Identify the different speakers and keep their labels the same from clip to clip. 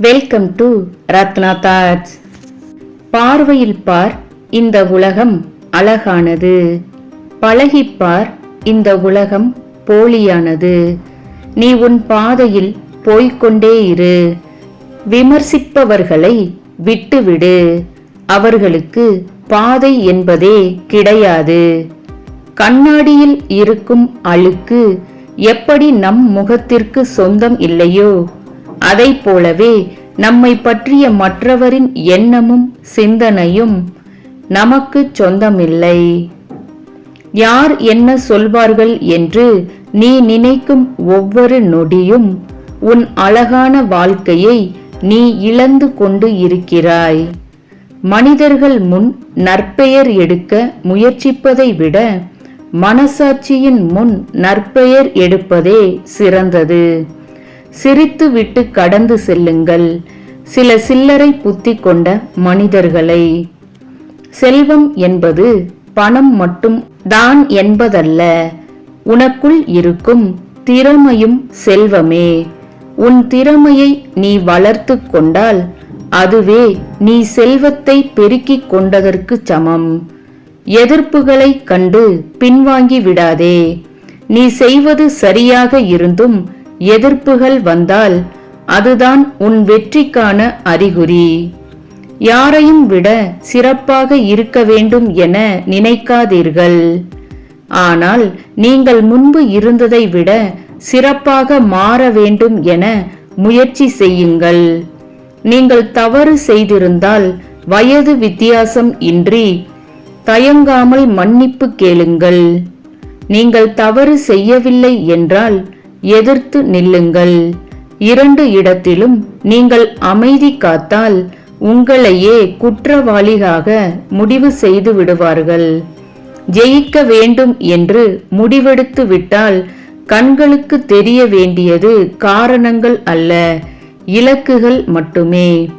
Speaker 1: Welcome to Ratna thoughts பார்வையில் பார் இந்த உலகம் அழகானது. பழகிப் பார் இந்த உலகம் போலியானது. நீ உன் பாதையில் போய்கொண்டே இரு. விமர்சிப்பவர்களை விட்டுவிடு. அவர்களுக்கு பாதை என்பதே கிடையாது. கண்ணாடியில் இருக்கும் அழுக்கு எப்படி நம் முகத்திற்கு சொந்தம் இல்லையோ? அதைப் போலவே நம்மை பற்றிய மற்றவரின் எண்ணமும் சிந்தனையும் நமக்கு சொந்தமில்லை. யார் என்ன சொல்வார்கள் என்று நீ நினைக்கும் ஒவ்வொரு நொடியும் உன் அழகான வாழ்க்கையை நீ இழந்து கொண்டு இருக்கிறாய். மனிதர்கள் முன் நற்பெயர் எடுக்க முயற்சிப்பதை விட மனசாட்சியின் முன் நற்பெயர் எடுப்பதே சிறந்தது. சிரித்து விட்டு கடந்து செல்லுங்கள். சில சில்லறை புத்தி கொண்ட மனிதர்களை. செல்வம் என்பது பணம் மட்டும் தான் என்பதல்ல. உனக்குள் இருக்கும் திறமையும் செல்வமே. உன் திறமையை நீ வளர்த்து கொண்டால் அதுவே நீ செல்வத்தை பெருக்கிக் கொண்டதற்கு சமம். எதிர்ப்புகளை கண்டு பின்வாங்கி விடாதே. நீ செய்வது சரியாக இருந்தும் எதிர்ப்புகள் வந்தால் அதுதான் உன் வெற்றிக்கான அறிகுறி. யாரையும் விட சிறப்பாக இருக்க வேண்டும் என நினைக்காதீர்கள். ஆனால் நீங்கள் முன்பு இருந்ததை விட சிறப்பாக மாற வேண்டும் என முயற்சி செய்யுங்கள். நீங்கள் தவறு செய்திருந்தால் வயது வித்தியாசம் இன்றி தயங்காமல் மன்னிப்பு கேளுங்கள். நீங்கள் தவறு செய்யவில்லை என்றால் எதிர்த்து நில்லுங்கள். இரண்டு இடத்திலும் நீங்கள் அமைதி காத்தால் உங்களையே குற்றவாளியாக முடிவு செய்து விடுவார்கள். ஜெயிக்க வேண்டும் என்று முடிவெடுத்து விட்டால் கண்களுக்கு தெரிய வேண்டியது காரணங்கள் அல்ல இலக்குகள் மட்டுமே.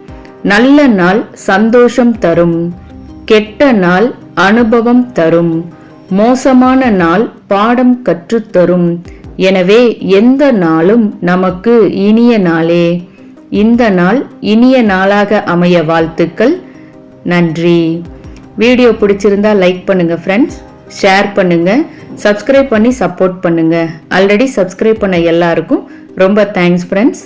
Speaker 1: நல்ல நாள் சந்தோஷம் தரும் கெட்ட நாள் அனுபவம் தரும். மோசமான நாள் பாடம் கற்றுத்தரும். எனவே எந்த நாளும் நமக்கு இனிய நாளே. இந்த நாள் இனிய நாளாக அமைய வாழ்த்துக்கள். நன்றி. வீடியோ பிடிச்சிருந்தா லைக் பண்ணுங்க ஃப்ரெண்ட்ஸ் ஷேர் பண்ணுங்க. சப்ஸ்கிரைப் பண்ணி சப்போர்ட் பண்ணுங்க. ஆல்ரெடி சப்ஸ்கிரைப் பண்ண எல்லாருக்கும் ரொம்ப தேங்க்ஸ் ஃப்ரெண்ட்ஸ்